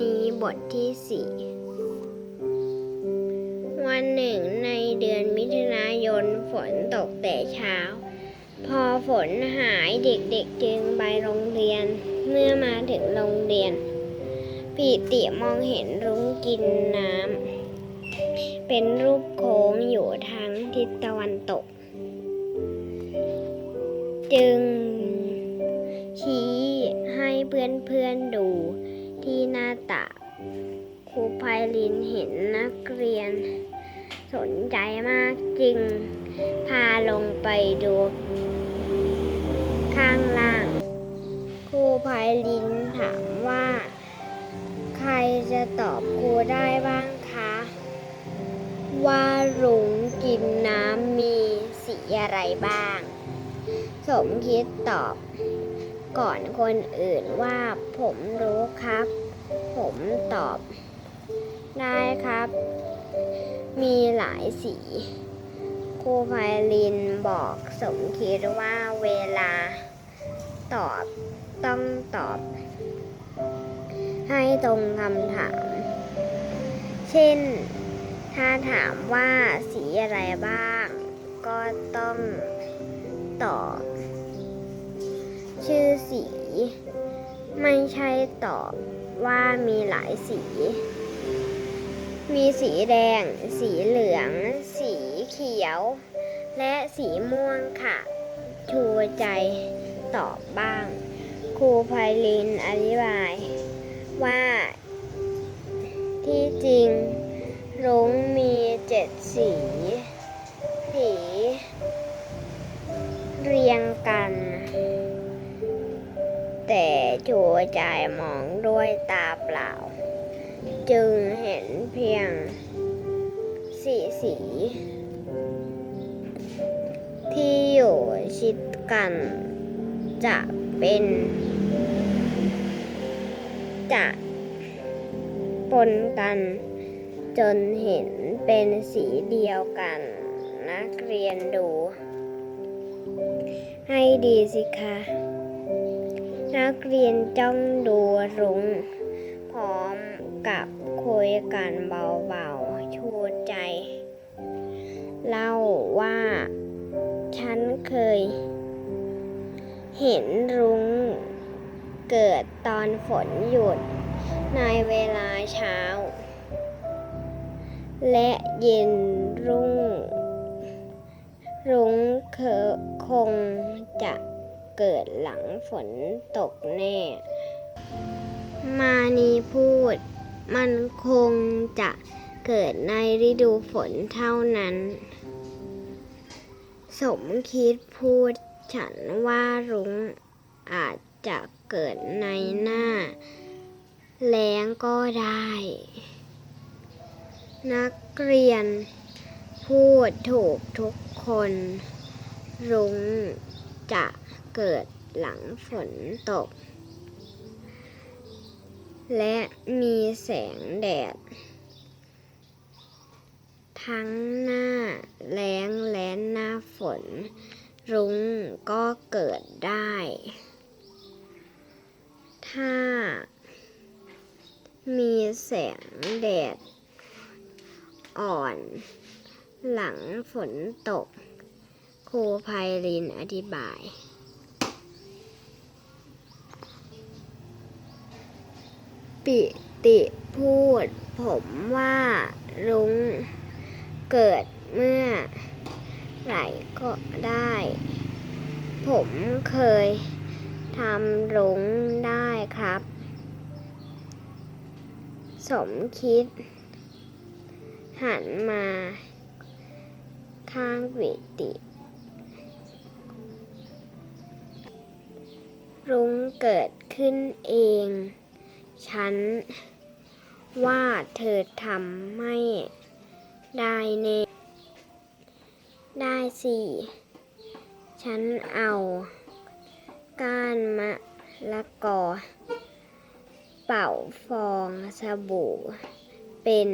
ณีบทที่สี่วันหนึ่งในเดือนมิถุนายนฝนตกแต่เช้า พอฝนหายเด็กๆจึงไปโรงเรียน เมื่อมาถึงโรงเรียน ปีติมองเห็นรุ้งกินน้ำ เป็นรูปโค้งอยู่ทางทิศตะวันตก จึงชี้ให้เพื่อนๆดู ที่หน้าตาครูไพลินเห็นนักเรียน สนใจมากจึงพาลงไปดูข้างล่าง ครูไพลินถามว่า ใครจะตอบครูได้บ้างคะ ว่ารุ้งกินน้ำมีสีอะไรบ้าง สมคิดตอบก่อนคนอื่นว่าผมรู้ครับ ผมตอบ ได้ครับ มีหลายสีครูไพลินบอกสมคิดว่าเวลาตอบต้องตอบ ให้ตรงคำถาม เช่น ถ้าถามว่าสีอะไรบ้าง ก็ต้องตอบ ชื่อสี ไม่ใช่ตอบ ว่ามีหลายสี มีสีแดง สีเหลือง สีเขียว และสีม่วงค่ะ ชูใจตอบบ้าง ครูไพลินอธิบาย ว่า ที่จริงรุ้งมีเจ็ดสี สี เรียงกัน แต่จูใจมองด้วยตาเปล่า จึงเห็นเพียงสีสี ที่อยู่ชิดกันจะเป็นจะปนกันจนเห็นเป็นสีเดียวกัน นักเรียนดู ให้ดีสิคะ นักเรียนจ้องดูรุ้งพร้อมกับคุยกันเบาๆ ชูใจ เล่าว่า ฉันเคย เห็นรุ้งเกิดตอนฝนหยุดในเวลาเช้า และเย็นรุ่ง รุ้งเคคงจะ เกิดหลังฝนตกแน่ มานีพูด มันคงจะเกิดในฤดูฝนเท่านั้น สมคิดพูดฉันว่ารุ้งอาจจะเกิดในหน้า แล้งก็ได้ นักเรียนพูดถูกทุกคน รุ้งจะ เกิดหลังฝนตก และมีแสงแดด ทั้งหน้าแล้งและหน้าฝน รุ้งก็เกิดได้ ถ้ามีแสงแดด อ่อน หลังฝนตก ครูไพลินอธิบาย ปิติพูด ผมว่ารุ้งเกิดเมื่อไหร่ก็ได้ ผมเคยทำรุ้งได้ครับ สมคิด หันมาข้างปิติรุ้งเกิดขึ้นเอง ฉันว่าเธอทำไม่ได้แน่ได้สิ ฉันเอาก้านมะละกอ เป่าฟองสบู่ เป็น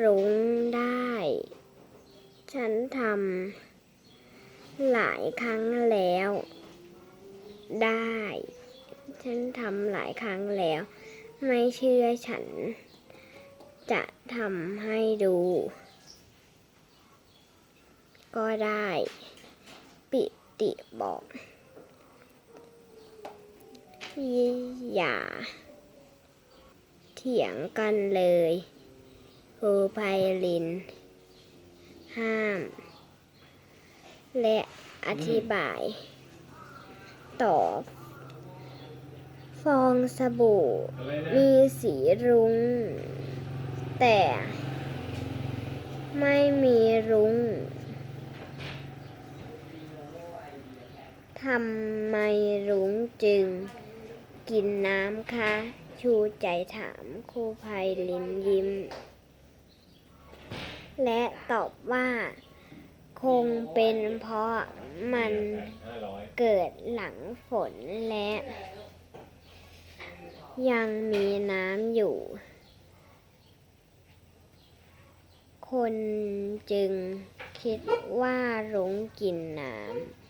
รุ้งได้ ฉันทำหลายครั้งแล้วได้ ฉันทำหลายครั้งแล้ว ไม่เชื่อฉัน จะทำให้ดู ก็ได้ ปิติบอก อย่า เถียงกันเลยครูไพลิน ห้าม และอธิบาย ตอบ ฟองสบู่ มีสีรุง้ง แต่ไม่มีรุง้งทำไมรุ้งจึงกินน้ำคะ ชูใจถามครูภัยลินยิ้ม และตอบว่า คงเป็นเพราะมันเกิดหลังฝนและ ยังมีน้ำอยู่ คนจึงคิดว่ารุ้งกินน้ำ